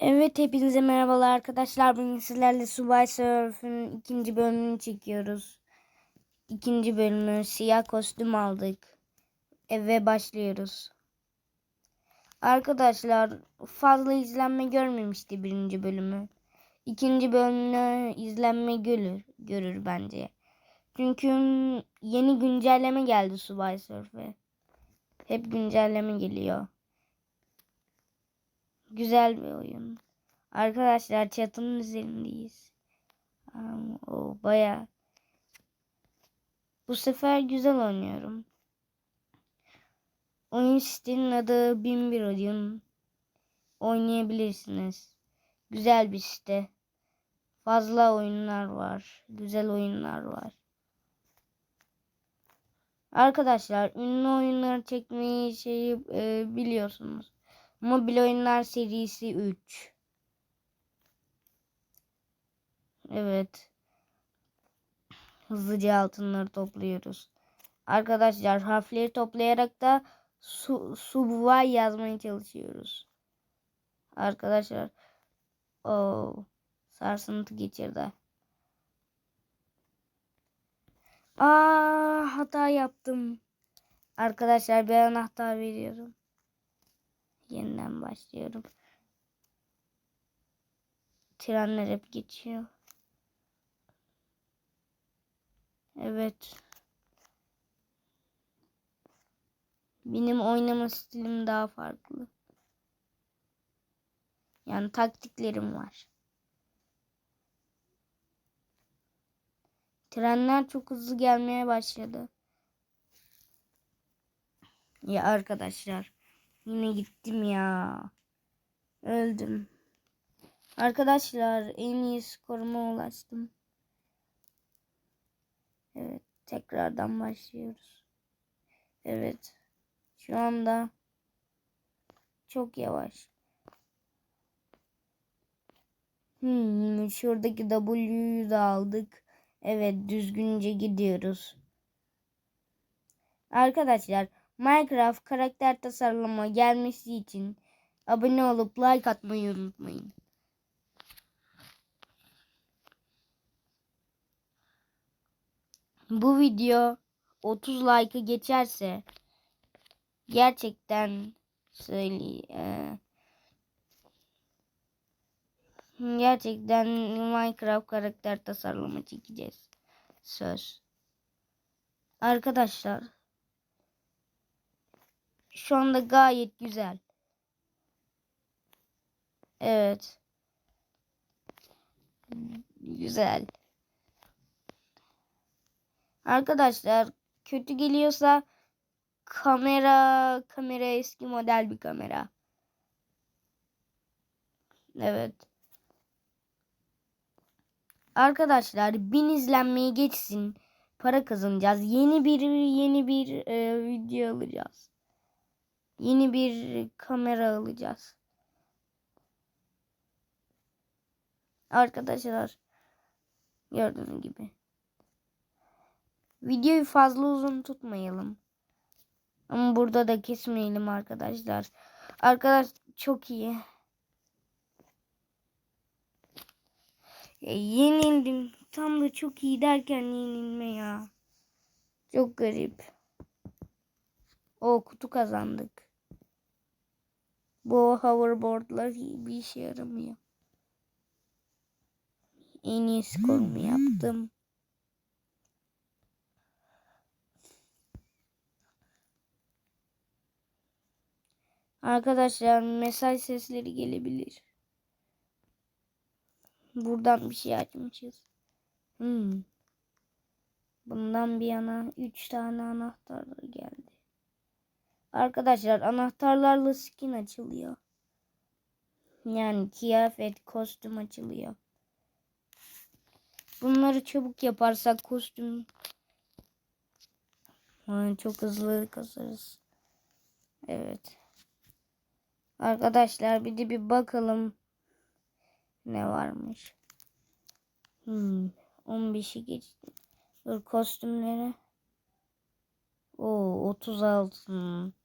Evet hepinize merhabalar arkadaşlar. Bugün sizlerle Subway Surf'ün ikinci bölümünü çekiyoruz. İkinci bölümü siyah kostüm aldık. Eve başlıyoruz. Arkadaşlar fazla izlenme görmemişti birinci bölümü. İkinci bölümünü izlenme görür, görür bence. Çünkü yeni güncelleme geldi Subway Surf'e. Hep güncelleme geliyor. Güzel bir oyun. Arkadaşlar çatının üzerindeyiz. Um, o baya. Bu sefer güzel oynuyorum. Oyun sitenin adı 1001 oyun. Oynayabilirsiniz. Güzel bir site. Fazla oyunlar var. Güzel oyunlar var. Arkadaşlar ünlü oyunları çekmeyi şeyi e, biliyorsunuz. Mobil oyunlar serisi 3. Evet. Hızlıca altınları topluyoruz. Arkadaşlar harfleri toplayarak da su, subway yazmaya çalışıyoruz. Arkadaşlar o sarsıntı geçirdi. Aa hata yaptım. Arkadaşlar bir anahtar veriyorum. Yeniden başlıyorum. Trenler hep geçiyor. Evet. Benim oynama stilim daha farklı. Yani taktiklerim var. Trenler çok hızlı gelmeye başladı. Ya arkadaşlar. Yine gittim ya. Öldüm. Arkadaşlar en iyi skoruma ulaştım. Evet. Tekrardan başlıyoruz. Evet. Şu anda çok yavaş. Hmm, şuradaki W'yu da aldık. Evet düzgünce gidiyoruz. Arkadaşlar Minecraft karakter tasarlama gelmesi için abone olup like atmayı unutmayın. Bu video 30 like'ı geçerse gerçekten söyleyeyim. Gerçekten Minecraft karakter tasarlama çekeceğiz. Söz. Arkadaşlar şu anda gayet güzel. Evet. Güzel. Arkadaşlar kötü geliyorsa kamera kamera eski model bir kamera. Evet. Arkadaşlar bin izlenmeyi geçsin. Para kazanacağız. Yeni bir yeni bir e, video alacağız. Yeni bir kamera alacağız. Arkadaşlar gördüğünüz gibi. Videoyu fazla uzun tutmayalım. Ama burada da kesmeyelim arkadaşlar. Arkadaş çok iyi. Ya, yenildim. Tam da çok iyi derken yenilme ya. Çok garip. O kutu kazandık. Bu hoverboardlar bir işe yaramıyor. En iyi skorumu yaptım. Arkadaşlar mesaj sesleri gelebilir. Buradan bir şey açmışız. Hmm. Bundan bir yana 3 tane anahtar geldi. Arkadaşlar anahtarlarla skin açılıyor. Yani kıyafet, kostüm açılıyor. Bunları çabuk yaparsak kostüm yani çok hızlı kasarız. Evet. Arkadaşlar bir de bir bakalım ne varmış. Hmm, 15'i geçti. Dur kostümlere. O 36. Hmm.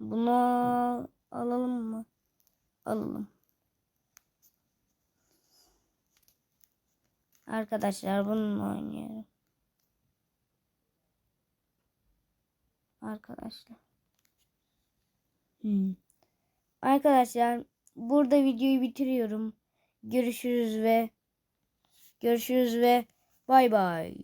Bunu alalım mı? Alalım. Arkadaşlar bununla oynayalım. Arkadaşlar. Hmm. Arkadaşlar burada videoyu bitiriyorum. Görüşürüz ve görüşürüz ve bay bay.